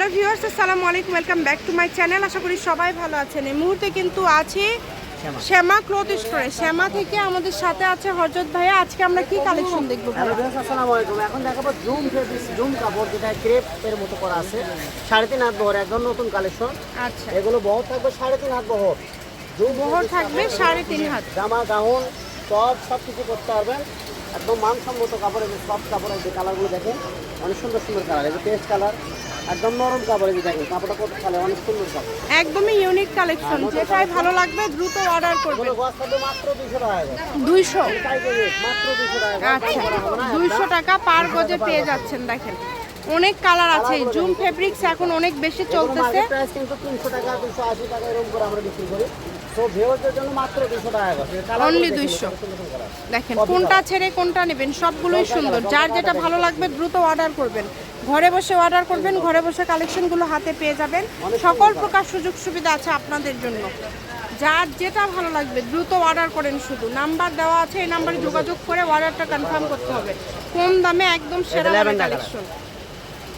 Hello viewers আসসালামু আলাইকুম welcome back to my channel. আশা করি সবাই ভালো আছেন। এই মুহূর্তে কিন্তু আছি শ্যামা। ক্লথ স্টোরে। শ্যামা থেকে আমাদের সাথে আছে হরজত ভাইয়া। আজকে আমরা কি কালেকশন দেখব হ্যালো ভিউয়ার্স আসসালামু আলাইকুম। এখন দেখাবো জুম ফেব্রিক্স জুম কাপড় যেটা ক্রেপ এর মতো করা আছে। সাড়ে তিন হাত বহর একদম নতুন কালেকশন আচ্ছা। এগুলো বহর থাকবে সাড়ে তিন হাত বহর। জুম বহর থাকবে সাড়ে তিন হাত। জামা গাউন টপ সব কিছু করতে পারবেন। একদম মানসম্মত কাপড় এবং সফট কাপড় এই যে কালারগুলো দেখেন অনেক সুন্দর সুন্দর কালার যে পেস্ট কালার একদম নরম কাপড় কাপড়টা কত কালার অনেক সুন্দর কাপড়। একদমই ইউনিক কালেকশন যেটাই ভালো লাগবে দ্রুত অর্ডার করবেন মাত্র দুশো টাকা করে। দুইশো? টাইপের rate, মাত্র দুশো টাকা আচ্ছা দাম করা হবে না, দুইশো একদম। টাকা পার গজে পেয়ে যাচ্ছেন দেখেন। অনেক কালার আছে জুম ফেব্রিক্স এখন অনেক বেশি চলতেছে। price কিন্তু 300 টাকা 280 টাকা এরকম করে আমরা বিক্রি করি। তো ভিউয়ারদের জন্য মাত্র 200 টাকা করে। কালার 200 দেখেন কোনটা ছেড়ে কোনটা নেবেন সবগুলোই সুন্দর। যার যেটা ভালো লাগবে দ্রুত অর্ডার করবেন। ঘরে বসে অর্ডার করবেন ঘরে বসে কালেকশনগুলো হাতে পেয়ে যাবেন। সকল প্রকার সুযোগ সুবিধা আছে আপনাদের জন্য। যার যেটা ভালো লাগবে দ্রুত অর্ডার করেন শুধু। নাম্বার দেওয়া আছে এই নাম্বারে যোগাযোগ করে অর্ডারটা কনফার্ম করতে হবে। কম দামে একদম সেরা কালেকশন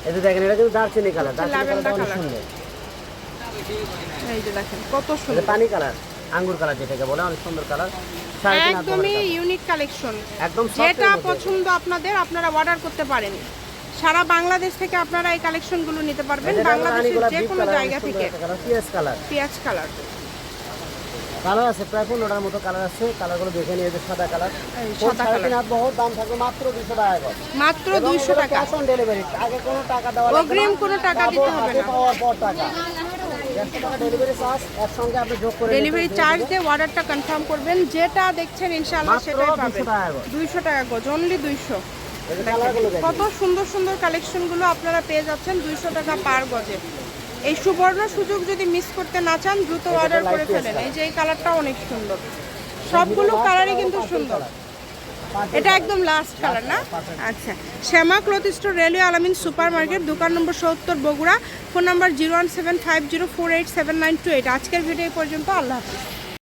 এই যে দেখেন এটা কিন্তু দারচিনি কালার দারচিনি। সুন্দর। এই যে দেখেন কত সুন্দর। পানি কালার আঙ্গুর কালার যেটাকে বলে অনেক সুন্দর কালার একদমই ইউনিক কালেকশন একদম যেটা পছন্দ আপনাদের আপনারা অর্ডার করতে পারেন। সারা বাংলাদেশ থেকে আপনারা এই কালেকশনগুলো নিতে পারবেন। বাংলাদেশের যে কোনো জায়গা থেকে পিয়াজ কালার পেঁয়াজ কালার কালার আছে প্রায় পনেরোটার মতো কালার আছে। কালারগুলো দেখে নিয়ে সাদা কালার সাদা কালার হাত বহর দাম থাকবে মাত্র দুশো টাকা মাত্র দুইশো টাকা। ক্যাশ অন ডেলিভারি আগে কোনো টাকা দেওয়া অগ্রিম কোনো টাকা দিতে হবে না। পাওয়ার পর টাকা। ডেলিভারি চার্জ দিয়ে অর্ডারটা কনফার্ম করবেন। যেটা দেখছেন ইনশাআল্লাহ সেটাই পাবেন। দুইশো টাকা গজ অনলি দুইশো। কত সুন্দর সুন্দর কালেকশনগুলো আপনারা পেয়ে যাচ্ছেন দুইশো টাকা পার গজে। এই সুবর্ণ সুযোগ যদি মিস করতে না চান দ্রুত অর্ডার করে ফেলেন। এই যে এই কালারটা অনেক সুন্দর। সবগুলো কালারই কিন্তু সুন্দর। এটা একদম লাস্ট কালার না? আচ্ছা। Shyama cloth store railway Alamin super market দোকান নম্বর সত্তর Bogura. Phone number zero one seven five zero four eight seven nine two eight আজকের ভিডিও এই পর্যন্ত। আল্লাহ হাফিজ।